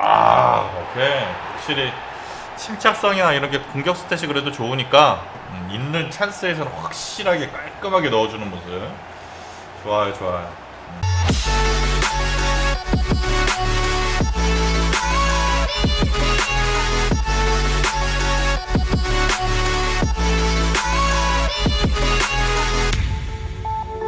아, 오케이. 확실히 침착성이나 이런 게 공격 스탯이 그래도 좋으니까 음, 있는 찬스에서는 확실하게 깔끔하게 넣어주는 모습. 좋아요, 좋아요.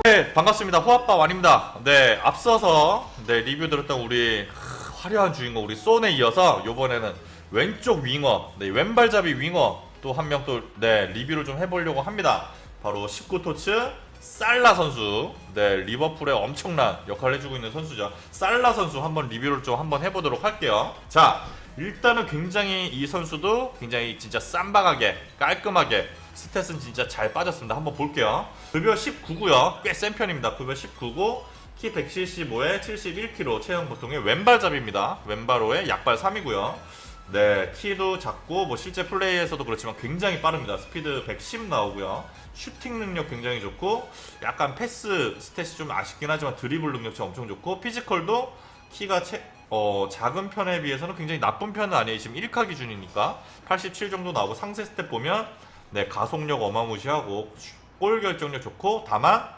네, 반갑습니다. 호아빠 완입니다. 네, 앞서서 네, 리뷰 들었던 우리 하, 화려한 주인공 우리 쏜에 이어서 이번에는 왼쪽 윙어, 네, 왼발잡이 윙어 또 한 명 또 네, 리뷰를 좀 해보려고 합니다. 바로 19토츠 살라 선수. 네, 리버풀에 엄청난 역할을 해주고 있는 선수죠. 살라 선수 한번 리뷰를 좀 한번 해보도록 할게요. 자, 일단은 굉장히 이 선수도 굉장히 진짜 쌈박하게 깔끔하게 스탯은 진짜 잘 빠졌습니다. 한번 볼게요. 급여 19고요. 꽤 센 편입니다. 급여 19고 키 175에 71kg 체형 보통의 왼발잡이입니다. 왼발호에 약발 3이고요. 네, 키도 작고 뭐 실제 플레이에서도 그렇지만 굉장히 빠릅니다. 스피드 110 나오고요. 슈팅 능력 굉장히 좋고 약간 패스 스탯이 좀 아쉽긴 하지만 드리블 능력이 엄청 좋고 피지컬도 키가 채, 어, 작은 편에 비해서는 굉장히 나쁜 편은 아니에요. 지금 1카 기준이니까 87 정도 나오고 상세 스탯 보면 네, 가속력 어마무시하고 슈- 골 결정력 좋고 다만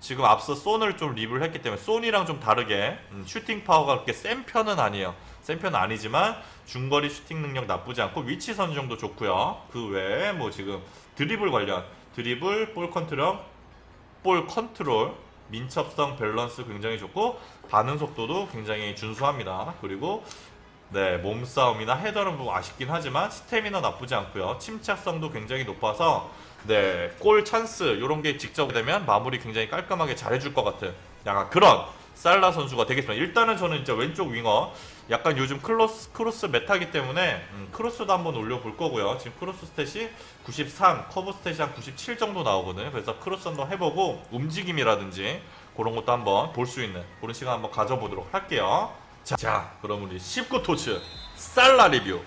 지금 앞서 쏜을 좀 리뷰를 했기 때문에 쏜이랑 좀 다르게 음, 슈팅 파워가 그렇게 센 편은 아니에요. 센 편은 아니지만 중거리 슈팅 능력 나쁘지 않고 위치 선정도 좋고요. 그 외에 뭐 지금 드리블 관련 드리블, 볼 컨트롤, 볼 컨트롤, 민첩성, 밸런스 굉장히 좋고 반응 속도도 굉장히 준수합니다. 그리고 네, 몸싸움이나 헤더는 뭐 아쉽긴 하지만 스태미나 나쁘지 않고요. 침착성도 굉장히 높아서 네, 골 찬스 이런 게 직접 되면 마무리 굉장히 깔끔하게 잘해줄 것 같은 약간 그런 살라 선수가 되겠습니다. 일단은 저는 이제 왼쪽 윙어 약간 요즘 클로스, 크로스 메타기 때문에 음, 크로스도 한번 올려볼 거고요. 지금 크로스 스탯이 93, 커브 스탯이 한 97 정도 나오거든요. 그래서 크로스 한번 해보고 움직임이라든지 그런 것도 한번 볼 수 있는 그런 시간 한번 가져보도록 할게요. 자, 자, 그럼 우리 19토츠 살라 리뷰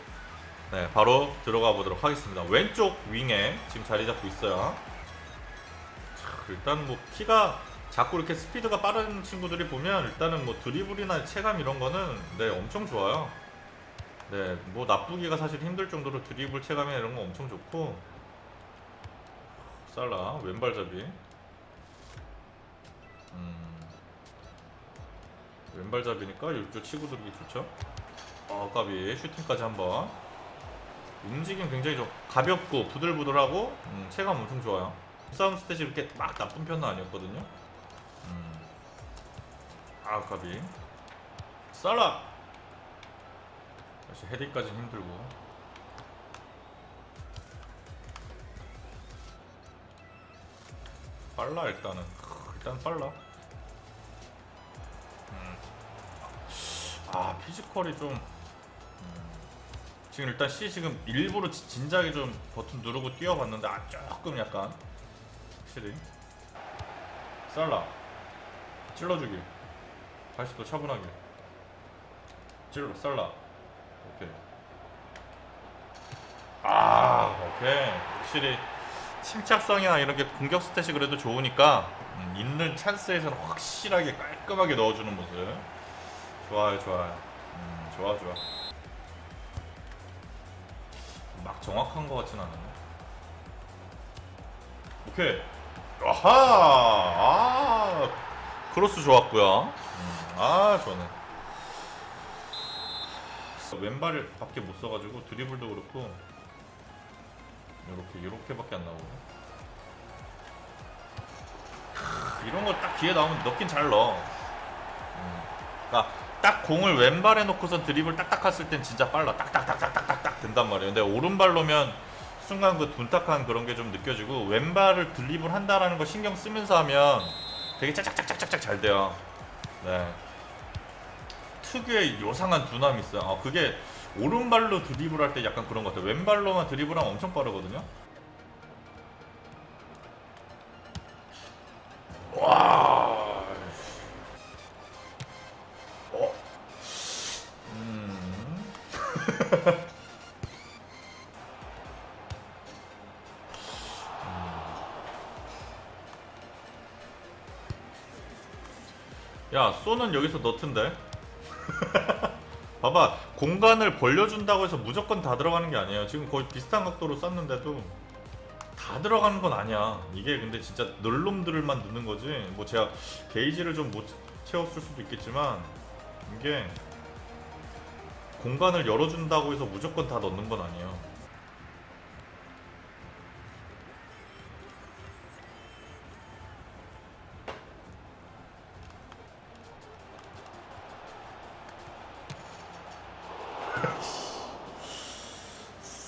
네, 바로 들어가 보도록 하겠습니다. 왼쪽 윙에 지금 자리 잡고 있어요. 자, 일단 뭐 키가 자꾸 이렇게 스피드가 빠른 친구들이 보면 일단은 뭐 드리블이나 체감 이런 거는 네 엄청 좋아요. 네, 뭐 나쁘기가 사실 힘들 정도로 드리블 체감이나 이런 거 엄청 좋고 살라 왼발잡이. 음, 왼발잡이니까 이쪽 치고 들기 좋죠. 어, 까비 슈팅까지 한번. 움직임 굉장히 좀 가볍고 부들부들하고 음, 체감 엄청 좋아요. 싸움 스탯이 이렇게 막 나쁜 편은 아니었거든요. 음. 아 까비. 살라. 다시 헤딩까지 힘들고. 빨라 일단은. 크, 일단 빨라. 아 피지컬이 좀. 지금 일단 C 지금 일부러 지- 진작에 좀 버튼 누르고 뛰어봤는데 아 조금 약간 확실히. 살라. 찔러주기. 다시 또 차분하게. 찔러 살라. 오케이. 아 오케이. 확실히 침착성이나 이런 게 공격 스탯이 그래도 좋으니까 음, 있는 찬스에서는 확실하게 깔끔하게 넣어주는 모습 좋아요 좋아요 음, 좋아 좋아 막 정확한 것 같진 않아요. 오케이. 아하. 아. 크로스 좋았고요. 음, 아, 저는 왼발을 밖에 못 써가지고 드리블도 그렇고 이렇게 이렇게밖에 안 나오고. 이런 거 딱 기회 나오면 넣긴 잘 넣어. 음. 그러니까 딱 공을 왼발에 놓고선 드리블 딱딱 했을 땐 진짜 빨라. 딱딱딱딱딱딱 된단 말이에요. 근데 오른발 놓으면 순간 그 둔탁한 그런 게 좀 느껴지고 왼발을 드리블 한다라는 거 신경 쓰면서 하면 되게 짝짝짝짝짝짝 잘 돼요. 네. 특유의 요상한 둔함이 있어요. 어, 그게 오른발로 드리블 할때 약간 그런 것 같아요. 왼발로만 드리블하면 엄청 빠르거든요. 와. 야, 쏘는 여기서 너트인데? 봐봐 공간을 벌려준다고 해서 무조건 다 들어가는 게 아니에요. 지금 거의 비슷한 각도로 쐈는데도 다 들어가는 건 아니야. 이게 근데 진짜 늘 놈들만 넣는 거지. 뭐 제가 게이지를 좀 못 채웠을 수도 있겠지만 이게 공간을 열어준다고 해서 무조건 다 넣는 건 아니에요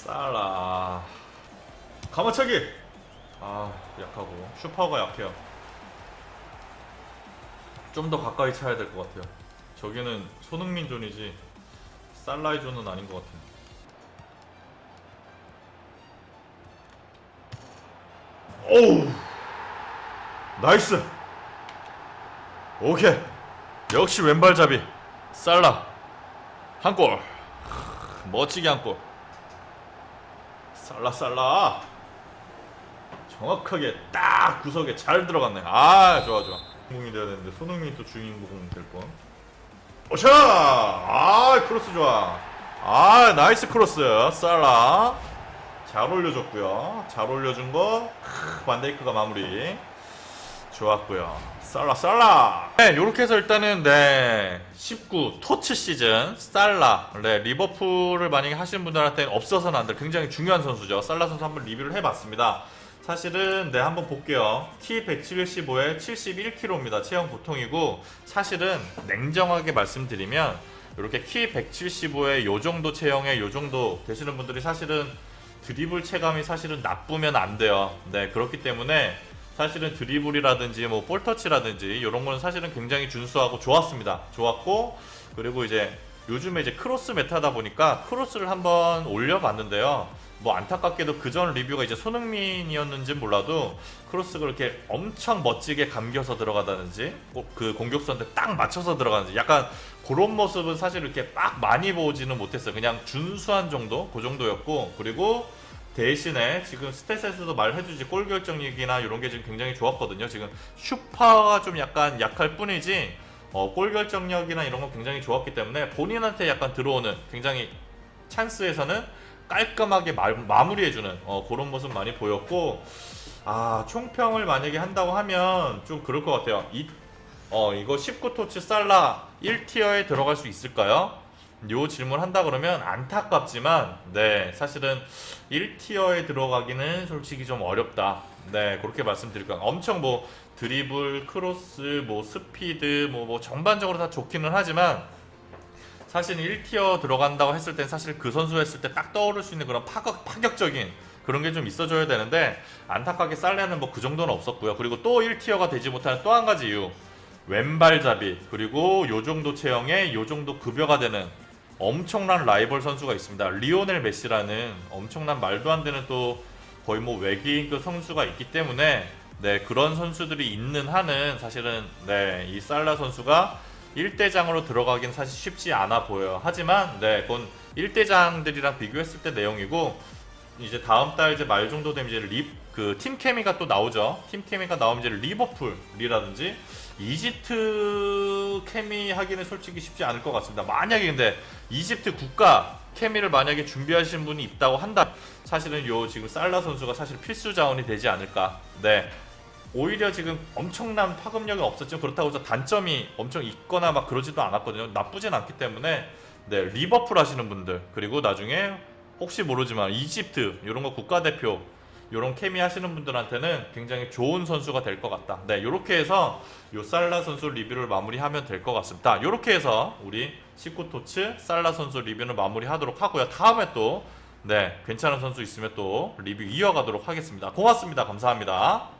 싸라 가마차기. 아 약하고. 슈퍼가 약해요. 좀 더 가까이 차야 될 것 같아요. 저기는 손흥민 존이지 살라이 존은 아닌 것 같아요. 오우. 나이스. 오케이. 역시 왼발잡이. 살라. 한골. 멋지게 한골 살라 살라. 정확하게 딱 구석에 잘 들어갔네. 아 좋아 좋아. 주인공이 돼야 되는데 손흥민이 또 주인공 될뻔. 오샤! 아 크로스 좋아. 아 나이스 크로스. 살라. 잘 올려줬고요. 잘 올려준 거 크, 반데이크가 마무리 좋았고요. 살라 살라! 네 요렇게 해서 일단은 네 19 토츠 시즌 살라. 네 리버풀을 만약에 하시는 분들한테는 없어서는 안 될 굉장히 중요한 선수죠. 살라 선수 한번 리뷰를 해 봤습니다. 사실은 네 한번 볼게요. 키 175에 71kg입니다. 체형 보통이고 사실은 냉정하게 말씀드리면 이렇게 키 175에 요 정도 체형에 요 정도 되시는 분들이 사실은 드리블 체감이 사실은 나쁘면 안 돼요. 네 그렇기 때문에 사실은 드리블이라든지 뭐 볼터치라든지 이런 거는 사실은 굉장히 준수하고 좋았습니다. 좋았고 그리고 이제 요즘에 이제 크로스 메타다 보니까 크로스를 한번 올려봤는데요. 뭐 안타깝게도 그전 리뷰가 이제 손흥민이었는지 몰라도 크로스가 이렇게 엄청 멋지게 감겨서 들어가다든지 꼭그 공격수한테 딱 맞춰서 들어가는지 약간 그런 모습은 사실 이렇게 막 많이 보지는 못했어요. 그냥 준수한 정도 그 정도였고 그리고 대신에 지금 스탯에서도 말해주지 골 결정력이나 이런 게 지금 굉장히 좋았거든요. 지금 슈퍼가 좀 약간 약할 뿐이지 어, 골 결정력이나 이런 건 굉장히 좋았기 때문에 본인한테 약간 들어오는 굉장히 찬스에서는 깔끔하게 마, 마무리해주는 어, 그런 모습 많이 보였고 아 총평을 만약에 한다고 하면 좀 그럴 것 같아요. 이, 어 이거 19토치 살라 1티어에 들어갈 수 있을까요? 요 질문 한다 그러면 안타깝지만 네 사실은 1티어에 들어가기는 솔직히 좀 어렵다. 네 그렇게 말씀드릴까요. 엄청 뭐 드리블 크로스 뭐 스피드 뭐, 뭐 전반적으로 다 좋기는 하지만 사실 1티어 들어간다고 했을 땐 사실 그 선수 했을 때 딱 떠오를 수 있는 그런 파격, 파격적인 그런 게 좀 있어줘야 되는데 안타깝게 살레는 뭐 그 정도는 없었고요. 그리고 또 1티어가 되지 못하는 또 한 가지 이유. 왼발잡이. 그리고 요 정도 체형에 요 정도 급여가 되는 엄청난 라이벌 선수가 있습니다. 리오넬 메시라는 엄청난 말도 안 되는 또 거의 뭐 외계인급 선수가 있기 때문에 네 그런 선수들이 있는 한은 사실은 네 이 살라 선수가 1대장으로 들어가긴 사실 쉽지 않아 보여요. 하지만 네 그건 1대장들이랑 비교했을 때 내용이고 이제 다음 달 이제 말 정도 되면 이제 립 그 팀 케미가 또 나오죠. 팀 케미가 나오면 이제 리버풀이라든지 이집트 케미 하기는 솔직히 쉽지 않을 것 같습니다. 만약에 근데 이집트 국가 케미를 만약에 준비하시는 분이 있다고 한다. 사실은 요 지금 살라 선수가 사실 필수 자원이 되지 않을까. 네. 오히려 지금 엄청난 파급력이 없었지만 그렇다고 해서 단점이 엄청 있거나 막 그러지도 않았거든요. 나쁘진 않기 때문에 네 리버풀 하시는 분들 그리고 나중에 혹시 모르지만 이집트 이런 거 국가대표 이런 케미 하시는 분들한테는 굉장히 좋은 선수가 될 것 같다. 네, 이렇게 해서 요 살라 선수 리뷰를 마무리하면 될 것 같습니다. 이렇게 해서 우리 19토츠 살라 선수 리뷰는 마무리하도록 하고요. 다음에 또 네, 괜찮은 선수 있으면 또 리뷰 이어가도록 하겠습니다. 고맙습니다. 감사합니다.